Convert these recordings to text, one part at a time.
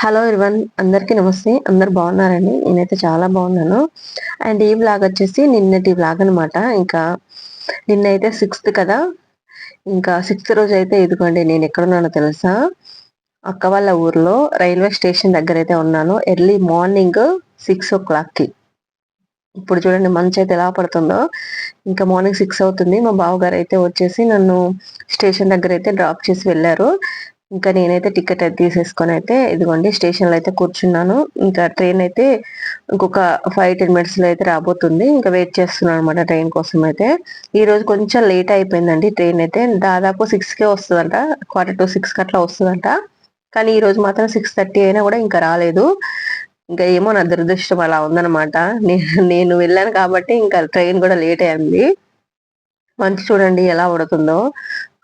Hello ఇర్వన్ అందరికీ నమస్తే. అందరు బాగున్నారండి? నేనైతే చాలా బాగున్నాను. అండ్ ఈ బ్లాగ్ వచ్చేసి నిన్నటి బ్లాగ్ అనమాట ఇంకా నిన్న అయితే సిక్స్త్ కదా? ఇంకా సిక్స్త్ రోజు అయితే ఇదిగోండి నేను ఎక్కడున్నానో తెలుసా? అక్క వాళ్ళ ఊర్లో రైల్వే స్టేషన్ దగ్గర అయితే ఉన్నాను. ఎర్లీ మార్నింగ్ సిక్స్ ఓ క్లాక్కి. ఇప్పుడు చూడండి మంచి అయితే ఎలా పడుతుందో. ఇంకా మార్నింగ్ సిక్స్ అవుతుంది. మా బావగారు అయితే వచ్చేసి నన్ను స్టేషన్ దగ్గర అయితే డ్రాప్ చేసి వెళ్ళారు. ఇంకా నేనైతే టికెట్ అయితే తీసేసుకొని అయితే ఇదిగోండి స్టేషన్లో అయితే కూర్చున్నాను. ఇంకా ట్రైన్ అయితే ఇంకొక ఫైవ్ టెన్ మినిట్స్లో అయితే రాబోతుంది. ఇంకా వెయిట్ చేస్తున్నాను అనమాట ట్రైన్ కోసం అయితే. ఈ రోజు కొంచెం లేట్ అయిపోయిందండి ట్రైన్ అయితే. దాదాపు సిక్స్ కే వస్తుందంట క్వార్టర్ టు సిక్స్ అట్లా వస్తుందంట. కానీ ఈ రోజు మాత్రం సిక్స్ థర్టీ అయినా కూడా ఇంకా రాలేదు. ఇంకా ఏమో నా దురదృష్టం అలా ఉందనమాట నేను వెళ్ళాను కాబట్టి ఇంకా ట్రైన్ కూడా లేట్ అయింది. మంచి చూడండి ఎలా ఉడుతుందో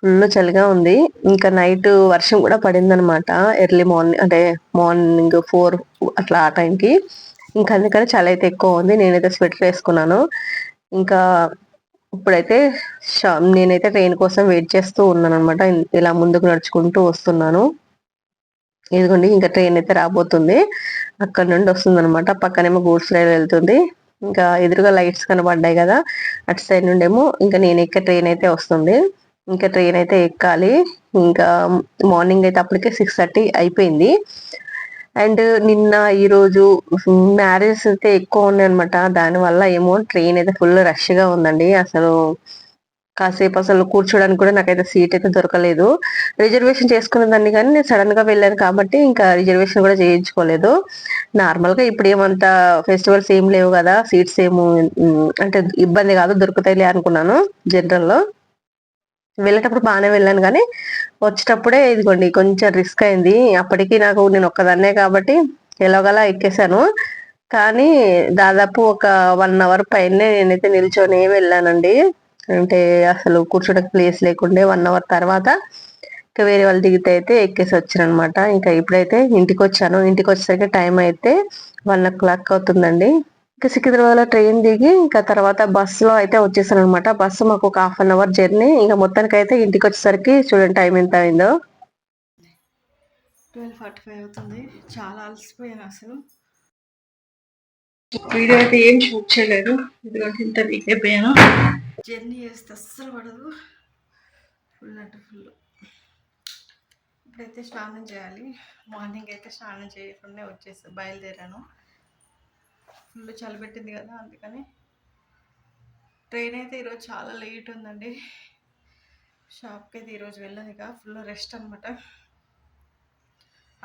ఫుల్ చలిగా ఉంది. ఇంకా నైట్ వర్షం కూడా పడింది అనమాట ఎర్లీ మార్నింగ్ అంటే మార్నింగ్ ఫోర్ అట్లా ఆ టైంకి ఇంకా అందుకని చలి అయితే ఎక్కువ ఉంది. నేనైతే స్వెటర్ వేసుకున్నాను. ఇంకా ఇప్పుడైతే నేనైతే ట్రైన్ కోసం వెయిట్ చేస్తూ ఉన్నాను అనమాట ఇలా ముందుకు నడుచుకుంటూ వస్తున్నాను. ఇదిగోండి ఇంకా ట్రైన్ అయితే రాబోతుంది. అక్కడ నుండి వస్తుంది అనమాట పక్కనేమో గూడ్స్ రైలు వెళ్తుంది. ఇంకా ఎదురుగా లైట్స్ కనబడ్డాయి కదా. అటు సైడ్ నుండేమో ఇంకా నేను ఎక్కే ట్రైన్ అయితే వస్తుంది. ఇంకా ట్రైన్ అయితే ఎక్కాలి. ఇంకా మార్నింగ్ అయితే అప్పటికే సిక్స్ థర్టీ అయిపోయింది. అండ్ నిన్న ఈరోజు మ్యారేజెస్ అయితే ఎక్కువ ఉన్నాయి అనమాట దానివల్ల ఏమో ట్రైన్ అయితే ఫుల్ రష్గా ఉందండి. అసలు కాసేపు అసలు కూర్చోడానికి కూడా నాకైతే సీట్ అయితే దొరకలేదు. రిజర్వేషన్ చేసుకున్నదాన్ని కానీ నేను సడన్గా వెళ్ళాను కాబట్టి ఇంకా రిజర్వేషన్ కూడా చేయించుకోలేదు. నార్మల్గా ఇప్పుడు ఏమంతా ఫెస్టివల్స్ ఏం లేవు కదా. సీట్స్ ఏమో అంటే ఇబ్బంది కాదు దొరుకుతాయిలే అనుకున్నాను జనరల్లో. వెళ్ళేటప్పుడు బాగానే వెళ్ళాను కానీ వచ్చేటప్పుడే ఇదిగోండి కొంచెం రిస్క్ అయింది. అప్పటికి నాకు నేను ఒక్కదాన్నే కాబట్టి ఎలాగలా ఎక్కేసాను కానీ దాదాపు ఒక వన్ అవర్ పైనే నేనైతే నిల్చొని వెళ్ళానండి. అంటే అసలు కూర్చోడానికి ప్లేస్ లేకుండే వన్ అవర్ తర్వాత ఇంకా వేరే వాళ్ళు దిగితే అయితే ఎక్కేసి వచ్చాను అనమాట ఇంకా ఇప్పుడైతే ఇంటికి వచ్చాను ఇంటికి వచ్చేసరికి టైం అయితే వన్ ఓ క్లాక్ అవుతుందండి. ఇంకా సికింద్రాబాద్లో ట్రైన్ దిగి ఇంకా తర్వాత బస్లో అయితే వచ్చేసాను అనమాట బస్సు మాకు ఒక హాఫ్ అన్ అవర్ జర్నీ. ఇంకా మొత్తానికి అయితే ఇంటికి వచ్చేసరికి చూడండి టైం ఎంత అయిందో. ట్వెల్వ్ ఫార్టీ ఫైవ్ అవుతుంది. చాలా అలసిపోయాను అసలు. వీడియో అయితే ఏం షూట్ చేయలేదు. ఎందుకంటే ఇంత వీక్ అయిపోయాను జర్నీ చేస్తే అస్సలు పడదు. ఫుల్ అంటే ఫుల్ ఇప్పుడైతే స్నానం చేయాలి. మార్నింగ్ అయితే స్నానం చేయకుండా వచ్చేసి బయలుదేరాను. ఫుల్ చలి పెట్టింది కదా అందుకని. ట్రైన్ అయితే ఈరోజు చాలా లేట్ ఉందండి. షాప్కి అయితే ఈరోజు వెళ్ళదు ఇక ఫుల్ రెస్ట్ అనమాట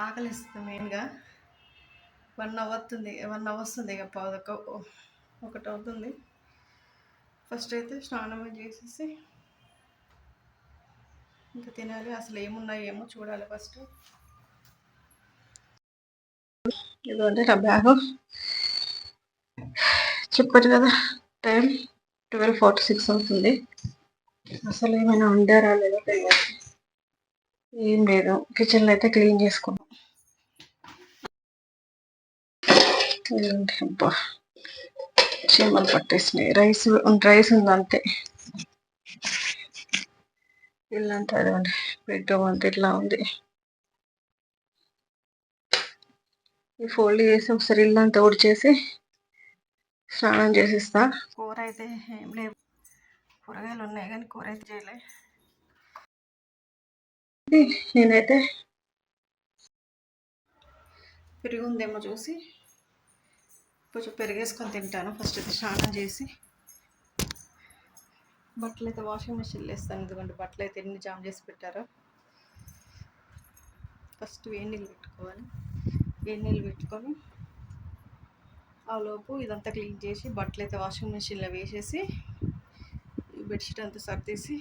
ఆకలిస్తుంది మెయిన్గా. వన్ అవర్ అవుతుంది వన్ అవర్ వస్తుంది ఇక పాదొక ఒకటి అవుతుంది. ఫస్ట్ అయితే స్నానం చేసేసి ఇంకా తినాలి అసలు ఏమున్నాయి ఏమో చూడాలి ఫస్ట్. ఇదిగోండి నా బ్యాగు. చెప్పారు కదా టైం ట్వెల్వ్ ఫార్టీ సిక్స్ అవుతుంది. అసలు ఏమైనా వండారా లేదా తెలియదు. ఏం లేదు కిచెన్లో అయితే క్లీన్ చేసుకున్నాం. అబ్బా చీమలు పట్టేసినాయి. రైస్ రైస్ ఉంది అంతే. ఇల్లు అంతా బెడ్రూమ్ అంతా ఇట్లా ఉంది. ఈ ఫోల్డ్ చేసి ఒకసారి ఇల్లు అంతా ఊడ్చేసి స్నానం చేసిస్తా. కూర అయితే ఏం లేవు. కూరగాయలు ఉన్నాయి కానీ కూర అయితే చేయలే నేనైతే పెరుగు ఉందేమో చూసి కొంచెం పెరిగేసుకొని తింటాను. ఫస్ట్ అయితే స్నానం చేసి బట్టలు అయితే వాషింగ్ మిషన్లో వేస్తాను. ఎందుకంటే బట్టలు అయితే ఎన్ని జామ్ చేసి పెట్టారో. ఫస్ట్ వేడి నీళ్ళు పెట్టుకోవాలి. వేడి నీళ్ళు పెట్టుకొని ఆలోపు లోపు ఇదంతా క్లీన్ చేసి బట్టలు అయితే వాషింగ్ మిషన్లో వేసేసి బెడ్షీట్ అంతా సర్దేసి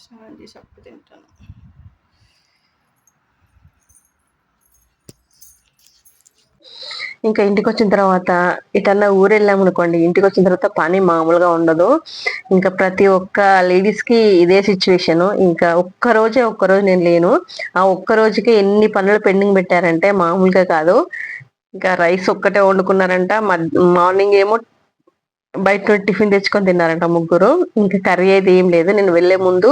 స్నానం చేసి అప్పు తింటాను. ఇంకా ఇంటికి వచ్చిన తర్వాత ఇటన్నా ఊరు అనుకోండి ఇంటికి వచ్చిన తర్వాత పని మామూలుగా ఉండదు. ఇంకా ప్రతి ఒక్క లేడీస్కి ఇదే సిచ్యువేషన్ ఇంకా ఒక్క రోజే ఒక్క రోజు నేను లేను. ఆ ఒక్క రోజుకి ఎన్ని పనులు పెండింగ్ పెట్టారంటే మామూలుగా కాదు. ఇంకా రైస్ ఒక్కటే వండుకున్నారంట. మార్నింగ్ ఏమో బయట టిఫిన్ తెచ్చుకొని తిన్నారంట ముగ్గురు. ఇంకా కర్రీ అయితే ఏం లేదు. నేను వెళ్ళే ముందు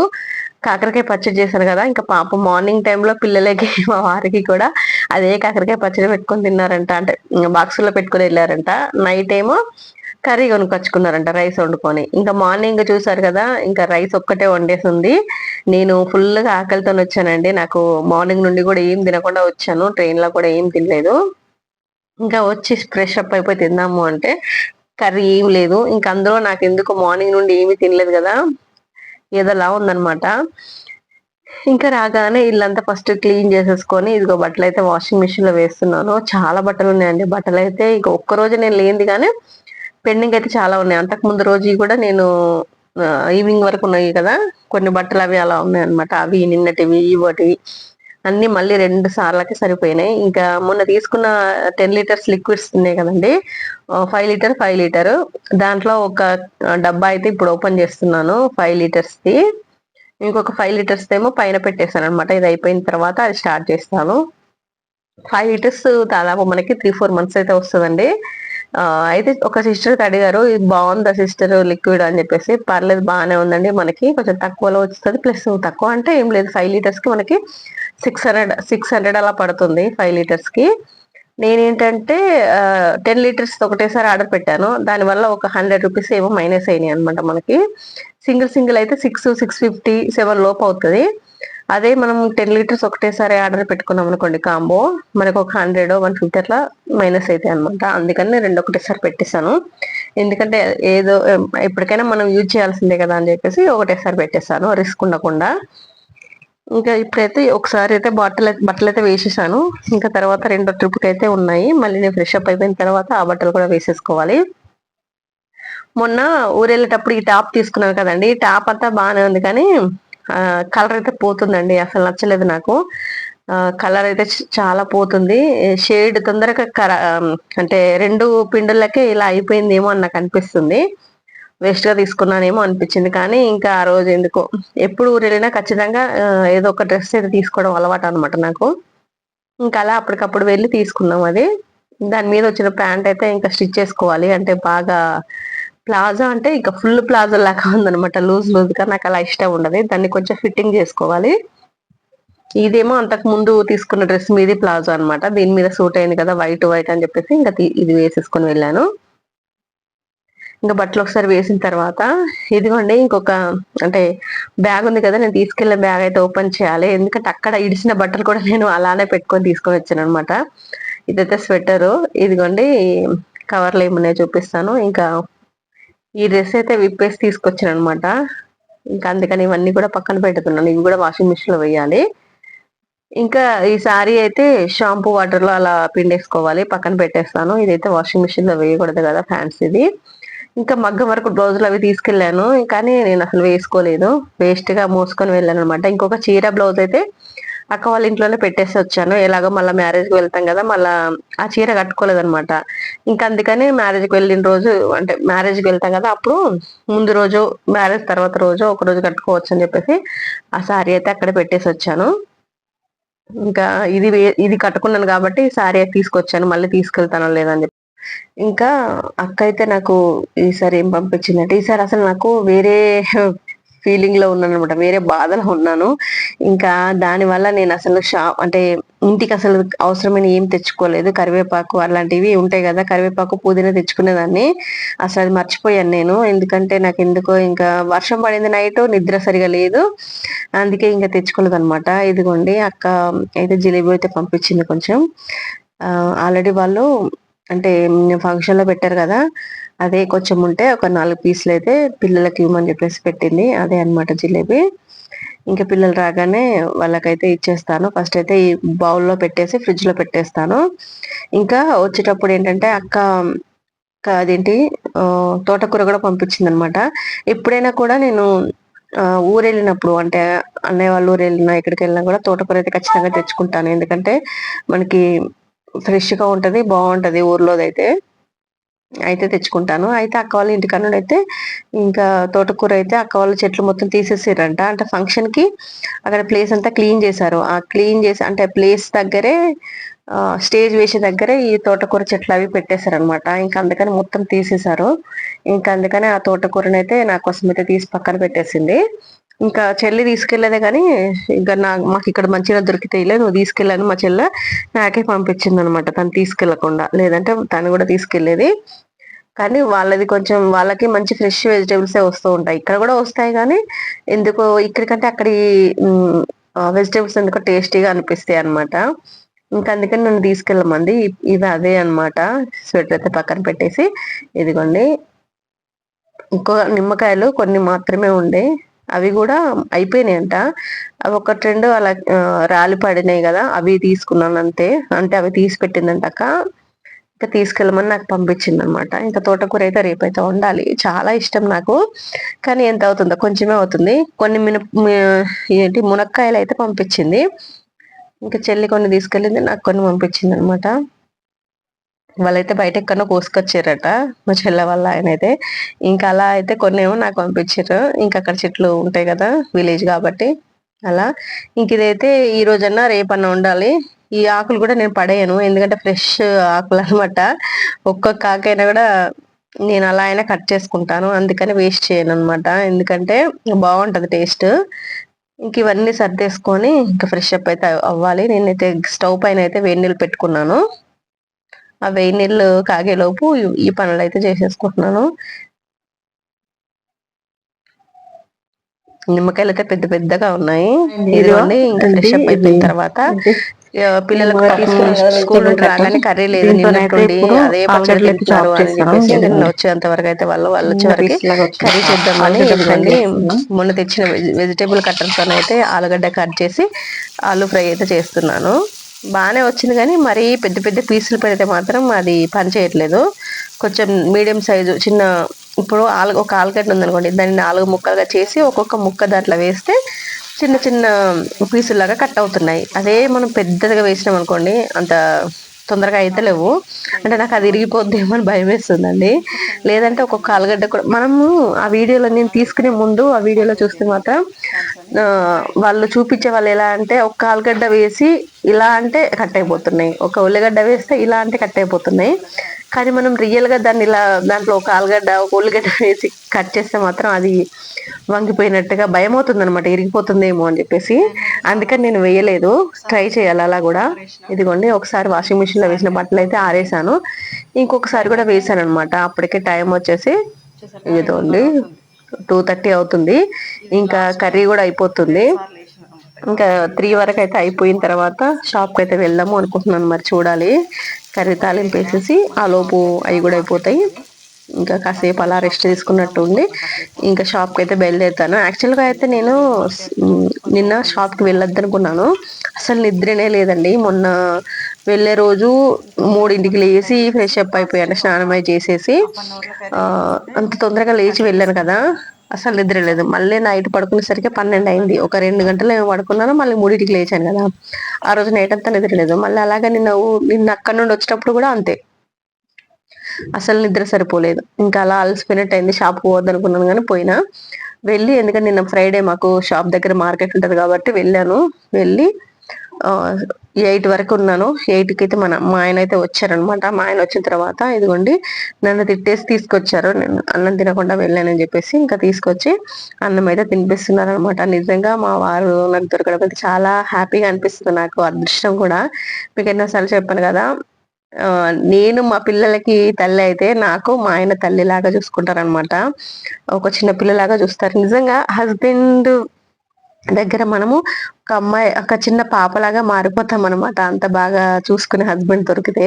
కాకరకాయ పచ్చడి చేశాను కదా. ఇంకా పాప మార్నింగ్ టైంలో పిల్లలకి మా వారికి కూడా అదే కాకరకాయ పచ్చడి పెట్టుకొని తిన్నారంట. అంటే బాక్సుల్లో పెట్టుకొని వెళ్ళారంట. నైట్ ఏమో కర్రీ కొనుక్కొచ్చుకున్నారంట రైస్ వండుకొని. ఇంకా మార్నింగ్ చూసారు కదా ఇంకా రైస్ ఒక్కటే వండేసి ఉంది నేను ఫుల్గా ఆకలితో వచ్చానండి. నాకు మార్నింగ్ నుండి కూడా ఏం తినకుండా వచ్చాను. ట్రైన్లో కూడా ఏం తినలేదు. ఇంకా వచ్చి ఫ్రెష్ అప్ అయిపోయి తిందాము అంటే కర్రీ ఏం లేదు. ఇంక అందులో నాకు ఎందుకు మార్నింగ్ నుండి ఏమీ తినలేదు కదా. ఏదోలా ఉందనమాట ఇంకా రాగానే ఇల్లంతా ఫస్ట్ క్లీన్ చేసేసుకొని ఇదిగో బట్టలు అయితే వాషింగ్ మిషన్లో వేస్తున్నాను. చాలా బట్టలు ఉన్నాయండి. బట్టలు అయితే ఇక ఒక్క రోజు నేను లేనిది కానీ పెండింగ్ అయితే చాలా ఉన్నాయి. అంతకు ముందు రోజు కూడా నేను ఈవినింగ్ వరకు ఉన్నాయి కదా. కొన్ని బట్టలు అవి అలా ఉన్నాయి అనమాట అవి నిన్నటివి ఇవటివి అన్ని మళ్ళీ రెండు సార్లకి సరిపోయినాయి. ఇంకా మొన్న తీసుకున్న టెన్ లీటర్స్ లిక్విడ్స్ ఉన్నాయి కదండి. ఫైవ్ లీటర్ ఫైవ్ లీటర్ దాంట్లో ఒక డబ్బా అయితే ఇప్పుడు ఓపెన్ చేస్తున్నాను ఫైవ్ లీటర్స్ది ఇంకొక ఫైవ్ లీటర్స్ ఏమో పైన పెట్టేస్తాను అనమాట ఇది అయిపోయిన తర్వాత అది స్టార్ట్ చేస్తాను. ఫైవ్ లీటర్స్ దాదాపు మనకి త్రీ ఫోర్ మంత్స్ అయితే వస్తుందండి. అయితే ఒక సిస్టర్ అడిగారు ఇది బాగుందా సిస్టర్ లిక్విడ్ అని చెప్పేసి. పర్లేదు బాగానే ఉందండి మనకి. కొంచెం తక్కువలో వస్తుంది ప్లస్ తక్కువ అంటే ఏం లేదు. ఫైవ్ లీటర్స్కి మనకి సిక్స్ హండ్రెడ్ సిక్స్ హండ్రెడ్ అలా పడుతుంది ఫైవ్ లీటర్స్కి. నేనేంటంటే టెన్ లీటర్స్ ఒకటేసారి ఆర్డర్ పెట్టాను. దానివల్ల ఒక హండ్రెడ్ రూపీస్ ఏమో మైనస్ అయినాయి అనమాట మనకి. సింగిల్ సింగిల్ అయితే సిక్స్ సిక్స్ ఫిఫ్టీ సెవెన్ లోపు అవుతుంది. అదే మనం టెన్ లీటర్స్ ఒకటేసారి ఆర్డర్ పెట్టుకున్నాం అనుకోండి కాంబో మనకు ఒక హండ్రెడ్ వన్ ఫిఫ్టీ అట్లా మైనస్ అవుతాయి అనమాట అందుకని నేను రెండు ఒకటేసారి పెట్టేశాను. ఎందుకంటే ఏదో ఎప్పటికైనా మనం యూజ్ చేయాల్సిందే కదా అని చెప్పేసి ఒకటేసారి పెట్టేశాను. రిస్క్ ఉండకుండా. ఇంకా ఇప్పుడైతే ఒకసారి అయితే బట్టలు బట్టలు అయితే వేసేసాను. ఇంకా తర్వాత రెండో ట్రిప్కి అయితే ఉన్నాయి. మళ్ళీ నేను ఫ్రెష్ అప్ అయిపోయిన తర్వాత ఆ బట్టలు కూడా వేసేసుకోవాలి. మొన్న ఊరెళ్ళేటప్పుడు ఈ టాప్ తీసుకున్నాను కదండి. ఈ టాప్ అంతా బాగానే ఉంది కానీ కలర్ అయితే పోతుందండి. అసలు నచ్చలేదు నాకు. కలర్ అయితే చాలా పోతుంది. షేడ్ తొందరగా కర అంటే రెండు పిండులకే ఇలా అయిపోయిందేమో అని నాకు అనిపిస్తుంది. వేస్ట్గా తీసుకున్నానేమో అనిపించింది. కానీ ఇంకా ఆ రోజు ఎందుకో ఎప్పుడు ఊరు వెళ్ళినా ఖచ్చితంగా ఏదో ఒక డ్రెస్ అయితే తీసుకోవడం అలవాటు అనమాట నాకు. ఇంకా అలా అప్పటికప్పుడు వెళ్ళి తీసుకున్నాం అది. దాని మీద వచ్చిన ప్యాంట్ అయితే ఇంకా స్టిచ్ చేసుకోవాలి. అంటే బాగా ప్లాజా అంటే ఇంకా ఫుల్ ప్లాజా లాగా ఉందనమాట లూజ్ లూజ్గా నాకు అలా ఇష్టం ఉండదు. దాన్ని కొంచెం ఫిట్టింగ్ చేసుకోవాలి. ఇదేమో అంతకు ముందు తీసుకున్న డ్రెస్ మీది ప్లాజో అనమాట దీని మీద సూట్ అయింది కదా వైట్ వైట్ అని చెప్పేసి ఇంకా ఇది వేసేసుకొని వెళ్ళాను. ఇంకా బట్టలు ఒకసారి వేసిన తర్వాత ఇదిగోండి ఇంకొక అంటే బ్యాగ్ ఉంది కదా నేను తీసుకెళ్ళే బ్యాగ్ అయితే ఓపెన్ చేయాలి. ఎందుకంటే అక్కడ ఇడిచిన బట్టలు కూడా నేను అలానే పెట్టుకొని తీసుకొని వచ్చాను అనమాట ఇదైతే స్వెటరు. ఇదిగోండి కవర్లు ఏమున్నాయో చూపిస్తాను. ఇంకా ఈ డ్రెస్ అయితే విప్పేసి తీసుకొచ్చాను అనమాట ఇంకా అందుకని ఇవన్నీ కూడా పక్కన పెట్టుకున్నాను ఇవి కూడా వాషింగ్ మిషన్లో వేయాలి. ఇంకా ఈ సారీ అయితే షాంపూ వాటర్లో అలా పిండేసుకోవాలి. పక్కన పెట్టేస్తాను. ఇదైతే వాషింగ్ మిషన్లో వేయకూడదు కదా ఫ్యాన్స్ ఇది ఇంకా మగ్గం వరకు బ్లౌజులు అవి తీసుకెళ్ళాను కానీ నేను అసలు వేసుకోలేదు. వేస్ట్గా మోసుకొని వెళ్ళాను అనమాట ఇంకొక చీర బ్లౌజ్ అయితే అక్క వాళ్ళ ఇంట్లోనే పెట్టేసి వచ్చాను. ఎలాగో మళ్ళీ మ్యారేజ్కి వెళ్తాం కదా మళ్ళా ఆ చీర కట్టుకోలేదు అనమాట ఇంకా అందుకని మ్యారేజ్కి వెళ్ళిన రోజు అంటే మ్యారేజ్కి వెళ్తాం కదా అప్పుడు ముందు రోజు మ్యారేజ్ తర్వాత రోజు ఒక రోజు కట్టుకోవచ్చు అని చెప్పేసి ఆ సారీ అయితే అక్కడ పెట్టేసి వచ్చాను. ఇంకా ఇది ఇది కట్టుకున్నాను కాబట్టి సారీ తీసుకొచ్చాను. మళ్ళీ తీసుకెళ్తానో లేదని చెప్పి ఇంకా అక్క అయితే నాకు ఈసారి ఏం పంపించిందంటే ఈసారి అసలు నాకు వేరే ఫీలింగ్లో ఉన్నాను అనమాట వేరే బాధలో ఉన్నాను. ఇంకా దాని వల్ల నేను అసలు షా అంటే ఇంటికి అసలు అవసరమైన ఏం తెచ్చుకోలేదు. కరివేపాకు అలాంటివి ఉంటాయి కదా కరివేపాకు పుదీనా తెచ్చుకునేదాన్ని. అసలు అది మర్చిపోయాను నేను. ఎందుకంటే నాకు ఎందుకో ఇంకా వర్షం పడింది నైట్ నిద్ర సరిగా లేదు. అందుకే ఇంకా తెచ్చుకోలేదు అనమాట ఇదిగోండి అక్క అయితే జిలేబీ అయితే పంపించింది కొంచెం. ఆల్రెడీ వాళ్ళు అంటే ఫంక్షన్లో పెట్టారు కదా అదే కొంచెం ఉంటే ఒక నాలుగు పీసులు అయితే పిల్లలకి ఇవ్వమని చెప్పేసి పెట్టింది. అదే అనమాట జిలేబీ. ఇంకా పిల్లలు రాగానే వాళ్ళకైతే ఇచ్చేస్తాను. ఫస్ట్ అయితే ఈ బౌల్లో పెట్టేసి ఫ్రిడ్జ్లో పెట్టేస్తాను. ఇంకా వచ్చేటప్పుడు ఏంటంటే అక్క అదేంటి తోటకూర కూడా పంపించింది అనమాట ఎప్పుడైనా కూడా నేను ఊరు వెళ్ళినప్పుడు అంటే అన్నయ్య వాళ్ళ ఊరు వెళ్ళినా ఎక్కడికి వెళ్ళినా కూడా తోటకూర అయితే ఖచ్చితంగా తెచ్చుకుంటాను. ఎందుకంటే మనకి ఫ్రెష్గా ఉంటుంది బాగుంటుంది ఊర్లోదైతే. అయితే తెచ్చుకుంటాను. అయితే అక్క వాళ్ళ ఇంటికన్నా అయితే ఇంకా తోటకూర అయితే అక్క వాళ్ళ చెట్లు మొత్తం తీసేసారంట అంటే ఫంక్షన్కి అక్కడ ప్లేస్ అంతా క్లీన్ చేశారు. ఆ క్లీన్ చేసి అంటే ప్లేస్ దగ్గరే స్టేజ్ వేసే దగ్గరే ఈ తోటకూర చెట్లు అవి పెట్టేశారనమాట ఇంకా అందుకని మొత్తం తీసేశారు. ఇంకా అందుకని ఆ తోటకూరని అయితే నా కోసం అయితే తీసి పక్కన పెట్టేసింది. ఇంకా చెల్లి తీసుకెళ్ళేదే కానీ ఇంకా నా మాకు ఇక్కడ మంచిగా దొరికితే ఇలా నువ్వు తీసుకెళ్ళాను మా చెల్లె నాకే పంపించింది అనమాట తను తీసుకెళ్ళకుండా లేదంటే తను కూడా తీసుకెళ్ళేది కానీ వాళ్ళది కొంచెం వాళ్ళకి మంచి ఫ్రెష్ వెజిటేబుల్సే వస్తూ ఉంటాయి. ఇక్కడ కూడా వస్తాయి కానీ ఎందుకో ఇక్కడికంటే అక్కడి వెజిటేబుల్స్ ఎందుకో టేస్టీగా అనిపిస్తాయి అనమాట ఇంకా అందుకని నన్ను తీసుకెళ్ళమంది. ఇవి అదే అనమాట స్వెటర్ అయితే పక్కన పెట్టేసి ఇదిగోండి. ఇంకో నిమ్మకాయలు కొన్ని మాత్రమే ఉండే. అవి కూడా అయిపోయినాయంట. అవి ఒక రెండు అలా రాలి పడినాయి కదా అవి తీసుకున్నాను అంతే. అంటే అవి తీసి పెట్టిందంట అక్క. ఇంకా తీసుకెళ్ళమని నాకు పంపించింది అనమాట ఇంకా తోటకూర అయితే రేపైతే వండాలి. చాలా ఇష్టం నాకు. కానీ ఎంత అవుతుందో కొంచెమే అవుతుంది. కొన్ని మిన ఏంటి మునక్కాయలు అయితే పంపించింది. ఇంకా చెల్లి కొన్ని తీసుకెళ్ళింది నాకు కొన్ని పంపించింది అనమాట వాళ్ళైతే బయట ఎక్కడో కోసుకొచ్చారట. మా చెల్ల వాళ్ళ ఆయన అయితే ఇంకా అలా అయితే కొన్ని ఏమో నాకు పంపించారు. ఇంకా అక్కడ చెట్లు ఉంటాయి కదా విలేజ్ కాబట్టి అలా. ఇంక ఇదైతే ఈ రోజన్నా రేపన్నా ఉండాలి. ఈ ఆకులు కూడా నేను పడేయను. ఎందుకంటే ఫ్రెష్ ఆకులు అనమాట ఒక్కొక్క ఆకైనా కూడా నేను అలా అయినా కట్ చేసుకుంటాను. అందుకని వేస్ట్ చేయను అనమాట ఎందుకంటే బాగుంటుంది టేస్ట్. ఇంక ఇవన్నీ సర్దేసుకొని ఇంకా ఫ్రెష్ అప్ అయితే అవ్వాలి. నేనైతే స్టవ్ పైన అయితే వేడి నీళ్ళు పెట్టుకున్నాను. ఆ వేడి నీళ్ళు కాగేలోపు ఈ పనులు అయితే చేసేసుకుంటున్నాను. నిమ్మకాయలు అయితే పెద్ద పెద్దగా ఉన్నాయి. ఇదిగోండి ఇంకా ఫ్రెష్ అప్ అయిపోయిన తర్వాత పిల్లలకు స్కూల్ నుండి రాగానే కర్రీ లేదు నిన్నట్టుండి అదే పచ్చడి తింటున్నారు అని చెప్పేసి నిన్న వచ్చేంత వరకు అయితే వాళ్ళు వాళ్ళు వచ్చే వరకు కర్రీ చేద్దామని ఇదిగోండి మొన్న తెచ్చిన వెజిటేబుల్ కట్టర్స్ అయితే ఆలుగడ్డ కట్ చేసి ఆలు ఫ్రై అయితే చేస్తున్నాను. బాగానే వచ్చింది కానీ మరీ పెద్ద పెద్ద పీసులు పెడితే మాత్రం అది పనిచేయట్లేదు కొంచెం మీడియం సైజు చిన్న ఇప్పుడు ఆలు ఒక ఆలుగడ్డ ఉందనుకోండి దాన్ని నాలుగు ముక్కలుగా చేసి ఒక్కొక్క ముక్క దాంట్లో వేస్తే చిన్న చిన్న పీసులాగా కట్ అవుతున్నాయి. అదే మనం పెద్దదిగా వేసినాం అనుకోండి అంత తొందరగా అయితే లేవు. అంటే నాకు అది ఇరిగిపోద్దేమో అని భయం వేస్తుందండి. లేదంటే ఒక్కొక్క ఆలుగడ్డ కూడా మనము ఆ వీడియోలో నేను తీసుకునే ముందు ఆ వీడియోలో చూస్తే మాత్రం వాళ్ళు చూపించే వాళ్ళు ఎలా అంటే ఒక ఆలుగడ్డ వేసి ఇలా అంటే కట్ అయిపోతున్నాయి. ఒక ఉల్లిగడ్డ వేస్తే ఇలా అంటే కట్ అయిపోతున్నాయి. కానీ మనం రియల్గా దాన్ని ఇలా దాంట్లో ఒక ఆలుగడ్డ ఒక ఉల్లిగడ్డ వేసి కట్ చేస్తే మాత్రం అది వంగిపోయినట్టుగా భయం అవుతుంది అనమాట ఇరిగిపోతుందేమో అని చెప్పేసి. అందుకని నేను వేయలేదు. ట్రై చేయాలి అలా కూడా. ఇదిగోండి ఒకసారి వాషింగ్ మిషన్లో వేసిన బట్టలు అయితే ఆరేసాను. ఇంకొకసారి కూడా వేసాను అనమాట అప్పటికే టైం వచ్చేసి ఇదిగోండి టూ థర్టీ అవుతుంది. ఇంకా కర్రీ కూడా అయిపోతుంది. ఇంకా త్రీ వరకు అయితే అయిపోయిన తర్వాత షాప్కి అయితే వెళ్దాము అనుకుంటున్నాను మరి చూడాలి. కర్రీ తాలింపు వేసేసి ఆలోపు అవి కూడా అయిపోతాయి. ఇంకా కాసేపు అలా రెస్ట్ తీసుకున్నట్టు ఉండి ఇంకా షాప్కి అయితే బయలుదేరుతాను. యాక్చువల్గా అయితే నేను నిన్న షాప్కి వెళ్ళొద్దు అనుకున్నాను అసలు నిద్రనే లేదండి. మొన్న వెళ్ళే రోజు మూడింటికి లేచి ఫ్రెష్ అప్ అయిపోయాను. స్నానం అయి చేసేసి అంత తొందరగా లేచి వెళ్ళాను కదా. అసలు నిద్ర లేదు. మళ్ళీ నైట్ పడుకునేసరికి పన్నెండు అయింది. ఒక రెండు గంటలు ఏమో పడుకున్నాను. మళ్ళీ మూడింటికి లేచాను కదా. ఆ రోజు నైట్ అంతా నిద్ర లేదు. మళ్ళీ అలాగే నిన్న నిన్న అక్కడ నుండి వచ్చేటప్పుడు కూడా అంతే. అసలు నిద్ర సరిపోలేదు. ఇంకా అలా అలసిపోయినట్టు అయింది. షాప్ పోవద్దనుకున్నాను కానీ పోయినా. వెళ్ళి ఎందుకంటే నిన్న ఫ్రైడే మాకు షాప్ దగ్గర మార్కెట్ ఉంటుంది కాబట్టి వెళ్ళాను. వెళ్ళి ఎయిట్ వరకు ఉన్నాను. ఎయిట్కి అయితే మన మా ఆయన అయితే వచ్చారనమాట. మా ఆయన వచ్చిన తర్వాత ఇదిగోండి నన్ను తిట్టేసి తీసుకొచ్చారు. నేను అన్నం తినకుండా వెళ్ళానని చెప్పేసి ఇంకా తీసుకొచ్చి అన్నం అయితే తినిపిస్తున్నారు అనమాట నిజంగా మా వారు నాకు దొరకడం అయితే చాలా హ్యాపీగా అనిపిస్తుంది నాకు అదృష్టం కూడా. మీకు ఎన్నోసార్లు చెప్పాను కదా నేను మా పిల్లలకి తల్లి అయితే నాకు మా ఆయన తల్లిలాగా చూసుకుంటారనమాట. ఒక చిన్న పిల్లలాగా చూస్తారు. నిజంగా హస్బెండ్ దగ్గర మనము ఒక అమ్మాయి ఒక చిన్న పాపలాగా మారిపోతాం అనమాట అంత బాగా చూసుకునే హస్బెండ్ దొరికితే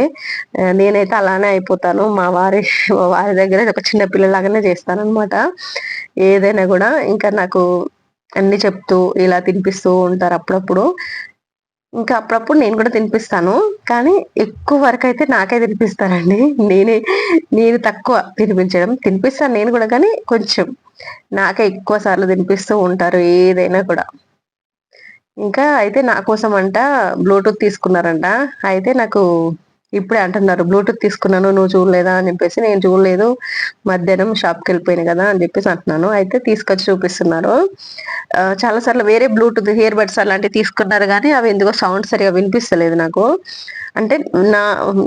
నేనైతే అలానే అయిపోతాను. మా వారి వారి దగ్గర ఒక చిన్న పిల్లలాగానే చేస్తాను అనమాట ఏదైనా కూడా ఇంకా నాకు అన్ని చెప్తూ ఇలా తినిపిస్తూ ఉంటారు అప్పుడప్పుడు. ఇంకా అప్పుడప్పుడు నేను కూడా తినిపిస్తాను. కానీ ఎక్కువ వరకు అయితే నాకే తినిపిస్తానండి నేనే నేను తక్కువ తినిపించడం. తినిపిస్తాను నేను కూడా కానీ కొంచెం. నాకే ఎక్కువ సార్లు తినిపిస్తూ ఉంటారు ఏదైనా కూడా. ఇంకా అయితే నా కోసం అంట బ్లూటూత్ తీసుకున్నారంట. అయితే నాకు ఇప్పుడే అంటున్నారు బ్లూటూత్ తీసుకున్నాను నువ్వు చూడలేదా? అని చెప్పేసి నేను చూడలేదు మధ్యాహ్నం షాప్కి వెళ్ళిపోయిన కదా? అని చెప్పేసి అంటున్నాను. అయితే తీసుకొచ్చి చూపిస్తున్నారు. చాలా సార్లు వేరే బ్లూటూత్ ఇయర్ బడ్స్ అలాంటివి తీసుకున్నారు కానీ అవి ఎందుకో సౌండ్ సరిగా వినిపిస్తలేదు నాకు. అంటే నా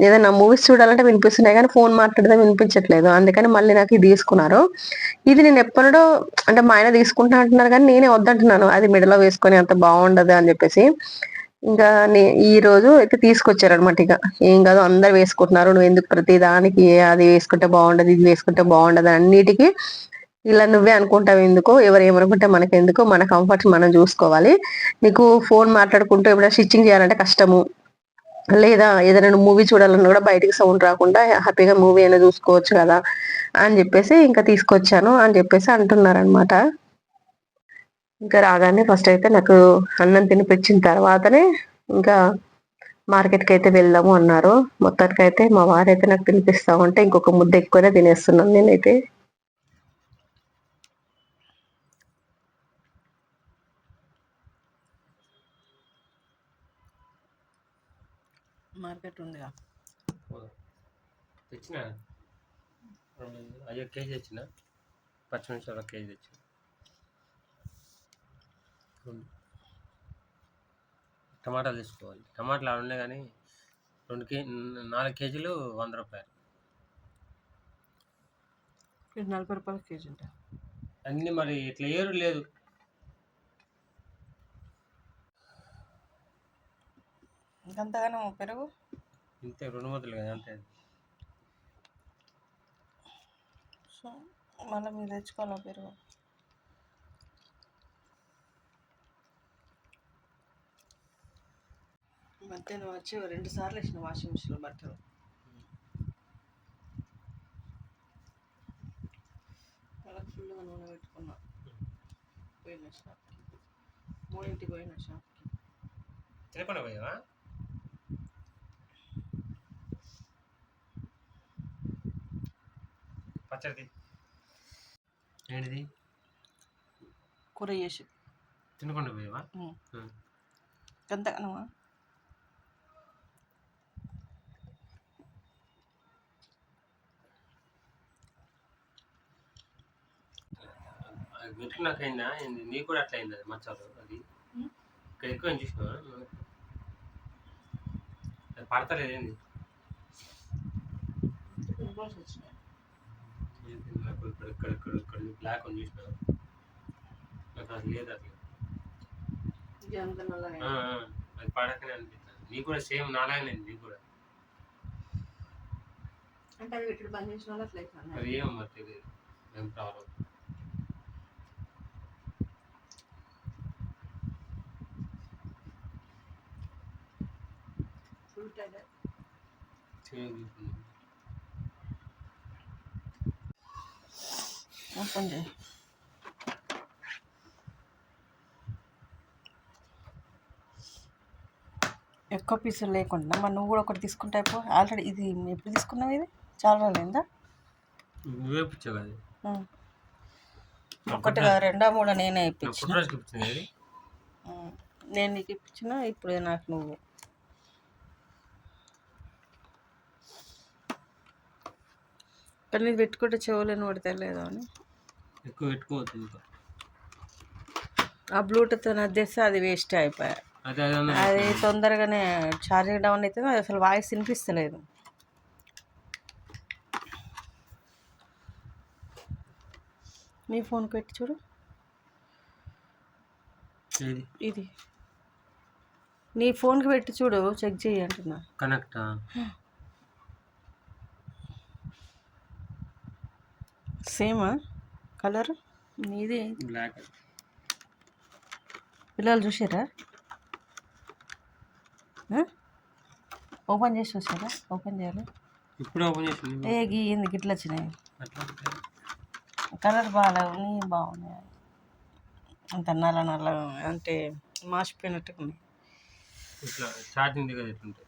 ఏదైనా మూవీస్ చూడాలంటే వినిపిస్తున్నాయి కానీ ఫోన్ మాట్లాడితే వినిపించట్లేదు. అందుకని మళ్ళీ నాకు ఇది తీసుకున్నారు. ఇది నేను ఎప్పుడో అంటే మా ఆయన తీసుకుంటా అంటున్నారు కానీ నేనే వద్దంటున్నాను. అది మిడలో వేసుకొని అంత బాగుండదు అని చెప్పేసి. ఇంకా నే- ఈ రోజు అయితే తీసుకొచ్చారనమాట ఇక. ఏం కాదు అందరు వేసుకుంటున్నారు. నువ్వు ఎందుకు ప్రతి దానికి అది వేసుకుంటే బాగుండదు ఇది వేసుకుంటే బాగుండదు అన్నిటికీ ఇలా నువ్వే అనుకుంటావు ఎందుకు ఎవరు ఏమనుకుంటే మనకి ఎందుకు మన కంఫర్ట్ మనం చూసుకోవాలి. నీకు ఫోన్ మాట్లాడుకుంటూ ఎప్పుడైనా స్టిచ్చింగ్ చేయాలంటే కష్టము. లేదా ఏదైనా మూవీ చూడాలన్నా కూడా బయటికి సౌండ్ రాకుండా హ్యాపీగా మూవీ అయినా చూసుకోవచ్చు కదా అని చెప్పేసి ఇంకా తీసుకొచ్చాను అని చెప్పేసి అంటున్నారనమాట ఇంకా రాగానే ఫస్ట్ అయితే నాకు అన్నం తినిపించిన తర్వాతనే ఇంకా మార్కెట్కి అయితే వెళ్దాము అన్నారు. మొత్తానికి అయితే మా వారైతే నాకు తినిపిస్తా ఉంటే ఇంకొక ముద్ద ఎక్కువనే తినేస్తున్నాను నేనైతే. మార్కెట్ ఉందిగా. తెచ్చిన? రెండు అయ్యో కేజీ తెచ్చిన? పచ్చిమిరపకాయలు ఒక కేజీ తెచ్చిన? రెండు. టమాటాలు తీసుకోవాలి. టమాటాలు ఆడ ఉన్నాయి కానీ రెండు కే నాలుగు కేజీలు వంద రూపాయలు. ఇది నలభై రూపాయల కేజీ ఉంటాయి అన్నీ మరి ఇట్లా ఏరు లేదు. ఇంకంతగానో పెరుగు? ఇంతే రెండు ముద్దలు కదా అంతే. సో మళ్ళీ మీరు తెచ్చుకోవాలా పెరుగు? మధ్యాహ్నం వచ్చి రెండు సార్లు వేసిన వాషింగ్ మిషన్లో బట్టలు. చాలా ఫుల్గా నూనె పెట్టుకున్నా. పోయిన షాప్కి. మూడింటికి పోయిన షాప్కి. తినకుండా పోయావా? పచ్చడి. ఏంటిది? కూర చేసి. తినకుండా పోయావా? ఉమ్. గుర్తు నాకు అయిందా? ఏంది? నీకు కూడా అట్లా అయింది అది మచ్చలు? అది. ఇక్కడ ఎక్కువ చూసినావా? అది పడతలేదు ఏంది? నాకు ఇక్కడ ఇక్కడ ఇక్కడ ఇక్కడ బ్లాక్ అని చూసినా నాకు అది లేదు అట్లా. అది పడకనే అనిపిస్తుంది నీకు కూడా సేమ్ నాలాగనే నీకు కూడా. అంటే అది పెట్టుడు బంద్ చేసిన వాళ్ళు అట్లా. అది ఏమో మరి తెలియదు. ఏం ప్రాబ్లం ఓపెన్ చేయి ఎక్కువ పీసులు లేకుండా మరి నువ్వు కూడా ఒకటి తీసుకుంటే అయిపో. ఆల్రెడీ ఇది ఎప్పుడు తీసుకున్నావు ఇది? చాలా రోజులైందా. ఒకటి రెండో మూడో నేనే ఇప్పించిన. నేను నీకు ఇప్పించిన ఇప్పుడు నాకు నువ్వు. కానీ ఇది పెట్టుకుంటే చెవులను పడితే లేదా అని? ఎక్కువ పెట్టుకోవద్దు ఇంకా. ఆ బ్లూటూత్ అద్దేస్తే అది వేస్ట్ అయిపోయా. అదే తొందరగానే ఛార్జింగ్ డౌన్ అవుతుంది. అది అసలు వాయిస్ వినిపిస్తలేదు. నీ ఫోన్ పెట్టి చూడు. ఇది. నీ ఫోన్కి పెట్టి చూడు చెక్ చేయి అంటున్నా. కనెక్టా? సేమా కలర్? నీది? బ్లాక్. పిల్లలు చూసారా ఓపెన్ చేసి చూసారా ఓపెన్ చేయాలి. ఇప్పుడు ఓపెన్ చేసింది ఏ గీ ఎందుకు ఇట్లా వచ్చినాయి. కలర్ బాగాలేవు నీ బాగున్నాయి. అంత నల్ల నల్ల అంటే మాసిపోయినట్టుగా ఉన్నాయి ఇట్లా ఛార్జింగ్ దగ్గర ఎట్లుంటాయి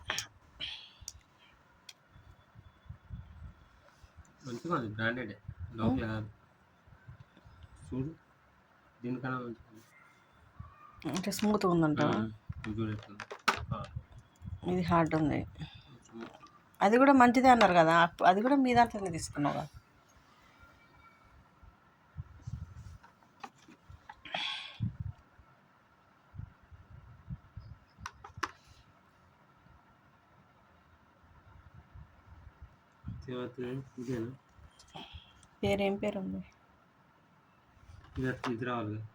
మంచిగా ఉంది బ్రాండెడ్ లోపల చూడు దీనికన్నా. అంటే స్మూత్గా ఉందంట ఇది హార్డ్ ఉంది. అది కూడా మంచిదే అన్నారు కదా అది కూడా మీ దాంట్లోనే తీసుకున్నావు కదా ఇదేనా పేరు ఏం పేరు ఉంది ఇది అట్లా ఇది రావాలి కదా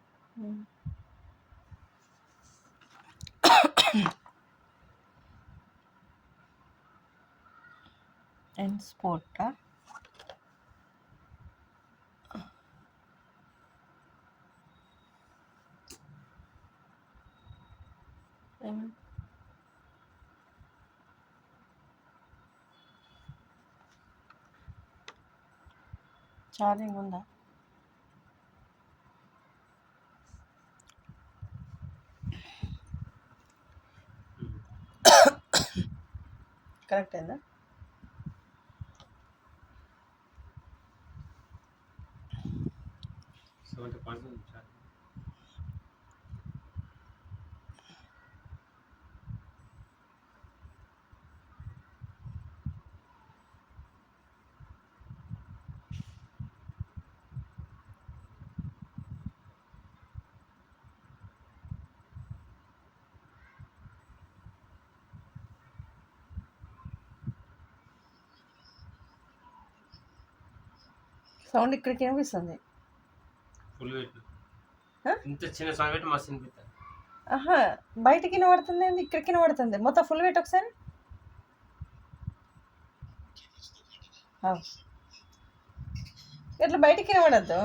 అండ్ స్పోర్టా ఛార్జింగ్ ఉందా కరెక్ట్ అయిందా సెవెంటీ పాయింట్ ఛార్జింగ్ సౌండ్ ఇక్కడికి వినిపిస్తుంది? ఇంత చిన్న సౌండ్ పెట్టి మస్తు వినిపిస్తుంది ఆహా బయటికి వినబడుతుంది ఏంది? ఇక్కడికి వినబడుతుంది. మొత్తం ఫుల్ వెయిట్ ఒకసారి. ఇట్లా బయటికి వినబడద్దు.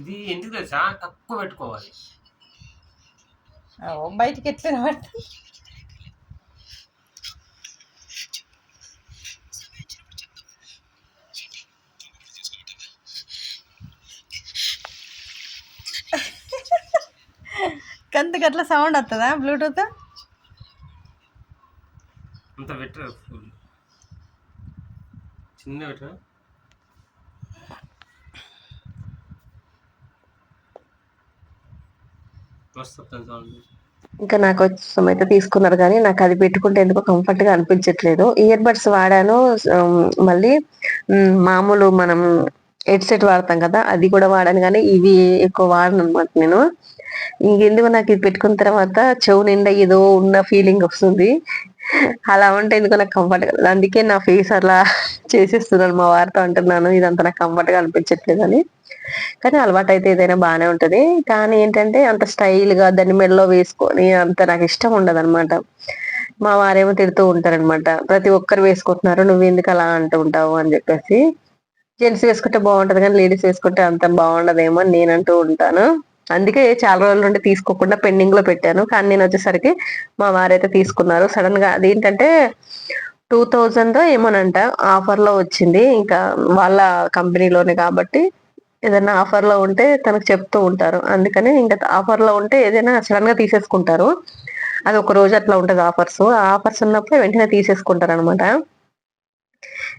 ఇది ఎందుకు తెలుసా? తక్కువ పెట్టుకోవాలి. బయటికి ఎట్లా వినబడుతుంది? కంతకు అట్లా సౌండ్ వస్తుందా బ్లూటూత్? అంత ఫుల్. చిన్న సౌండ్ ఇంకా నా కోసం అయితే తీసుకున్నారు కానీ నాకు అది పెట్టుకుంటే ఎందుకో కంఫర్ట్గా అనిపించట్లేదు. ఇయర్ బడ్స్ వాడాను మళ్ళీ మామూలు మనం హెడ్ సెట్ వాడతాం కదా అది కూడా వాడాను కానీ ఇవి ఎక్కువ వాడను అనమాట నేను. ఇంకెందుకు నాకు ఇది పెట్టుకున్న తర్వాత చెవు నిండా ఏదో ఉన్న ఫీలింగ్ వస్తుంది. అలా ఉంటే ఎందుకో నాకు కంఫర్ట్ అందుకే నా ఫేస్ అలా చేసేస్తున్నాను మా వారితో అంటున్నాను ఇదంతా నాకు కంఫర్ట్గా అనిపించట్లేదు అని కానీ అలవాటు అయితే ఏదైనా బాగానే ఉంటది. కానీ ఏంటంటే అంత స్టైల్గా దాన్ని మెడలో వేసుకొని అంత నాకు ఇష్టం ఉండదు అనమాట మా వారేమో తిడుతూ ఉంటారనమాట ప్రతి ఒక్కరు వేసుకుంటున్నారు నువ్వు ఎందుకు అలా అంటూ ఉంటావు? అని చెప్పేసి. జెంట్స్ వేసుకుంటే బాగుంటుంది కానీ లేడీస్ వేసుకుంటే అంత బాగుండదేమో అని నేను అంటూ ఉంటాను. అందుకే చాలా రోజుల నుండి తీసుకోకుండా పెండింగ్లో పెట్టాను. కానీ నేను వచ్చేసరికి మా వారైతే తీసుకున్నారు. సడన్గా అదేంటంటే టూ థౌజండ్ ఏమోనంట ఆఫర్లో వచ్చింది. ఇంకా వాళ్ళ కంపెనీలోనే కాబట్టి ఏదైనా ఆఫర్లో ఉంటే తనకు చెప్తూ ఉంటారు. అందుకని ఇంకా ఆఫర్లో ఉంటే ఏదైనా సడన్గా తీసేసుకుంటారు. అది ఒక రోజు అట్లా ఉంటది ఆఫర్స్ ఆఫర్స్ ఉన్నప్పుడు వెంటనే తీసేసుకుంటారు అనమాట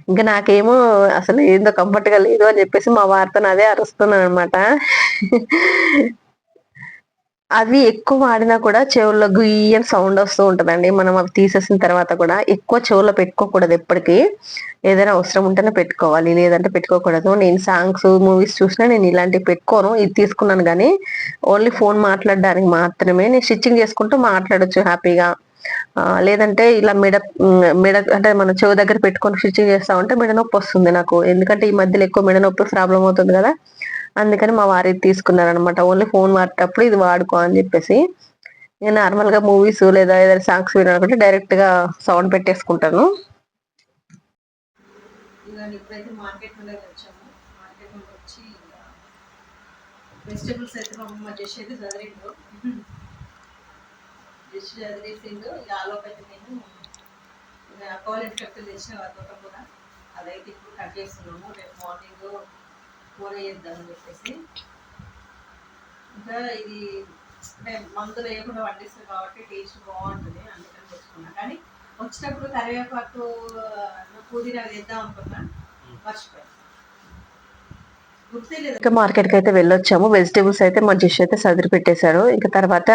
ఇంకా నాకేమో అసలు ఏందో కంఫర్ట్గా లేదు అని చెప్పేసి మా వార్తను అదే అరుస్తున్నాను అనమాట అవి ఎక్కువ వాడినా కూడా చెవుల్లో గుయ్యని సౌండ్ వస్తూ ఉంటుందండి. మనం అవి తీసేసిన తర్వాత కూడా ఎక్కువ చెవుల్లో పెట్టుకోకూడదు ఎప్పటికీ. ఏదైనా అవసరం ఉంటేనే పెట్టుకోవాలి లేదంటే పెట్టుకోకూడదు. నేను సాంగ్స్ మూవీస్ చూసినా నేను ఇలాంటివి పెట్టుకోను. ఇది తీసుకున్నాను కానీ ఓన్లీ ఫోన్ మాట్లాడడానికి మాత్రమే. నేను స్టిచ్చింగ్ చేసుకుంటూ మాట్లాడొచ్చు హ్యాపీగా. లేదంటే ఇలా మెడ మెడ అంటే మన చెవు దగ్గర పెట్టుకొని స్టిచ్చింగ్ చేస్తా ఉంటే మెడ నొప్పి వస్తుంది నాకు. ఎందుకంటే ఈ మధ్యలో ఎక్కువ మెడ నొప్పి ప్రాబ్లం అవుతుంది కదా. అందుకని మా వారి తీసుకున్నారనమాట ఓన్లీ ఫోన్ వాడేటప్పుడు ఇది వాడుకో అని చెప్పేసి నేను నార్మల్గా మూవీస్ లేదా ఏదైనా సాంగ్స్ వినాలనుకుంటే డైరెక్ట్గా సౌండ్ పెట్టేసుకుంటాను. ఇప్పుడైతే మార్కెట్ నుండి వచ్చాము. మార్కెట్ నుండి వచ్చి అయితే మా అమ్మ చదివిండు జస్ట్ చదివేసిండు ఇక ఆలోపు అయితే నేను ఇక కాలేజ్ కట్టలు తెచ్చిన వాళ్ళతో కూడా అదైతే ఇప్పుడు కట్ చేస్తున్నాము. రేపు మార్నింగ్ కూర చేద్దామని చెప్పేసి. ఇంకా ఇది అంటే మందులు వేయకుండా వండిస్తాం కాబట్టి టేస్ట్ బాగుంటుంది. అందుకని తెచ్చుకున్నా. కానీ వచ్చినప్పుడు కరివేపాకు పుదీనా వేద్దాం అనుకున్నా. మర్చిపోయాను. ఇంకా మార్కెట్కి అయితే వెళ్ళొచ్చాము. వెజిటేబుల్స్ అయితే మా జిష్ అయితే సదిరి పెట్టేశారు ఇంకా తర్వాత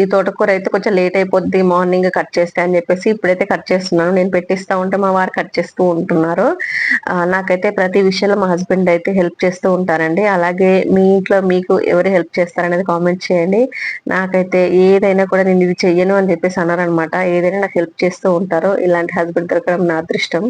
ఈ తోటకూర అయితే కొంచెం లేట్ అయిపోద్ది మార్నింగ్ కట్ చేస్తే అని చెప్పేసి ఇప్పుడైతే కట్ చేస్తున్నాను. నేను పెట్టిస్తా ఉంటే మా వారు కట్ చేస్తూ ఉంటున్నారు. నాకైతే ప్రతి విషయంలో మా హస్బెండ్ అయితే హెల్ప్ చేస్తూ ఉంటారండి. అలాగే మీ ఇంట్లో మీకు ఎవరు హెల్ప్ చేస్తారనేది కామెంట్ చేయండి. నాకైతే ఏదైనా కూడా నేను ఇది చెయ్యను అని చెప్పేసి అన్నారనమాట ఏదైనా నాకు హెల్ప్ చేస్తూ ఉంటారు ఇలాంటి హస్బెండ్ దొరకడం నా అదృష్టం.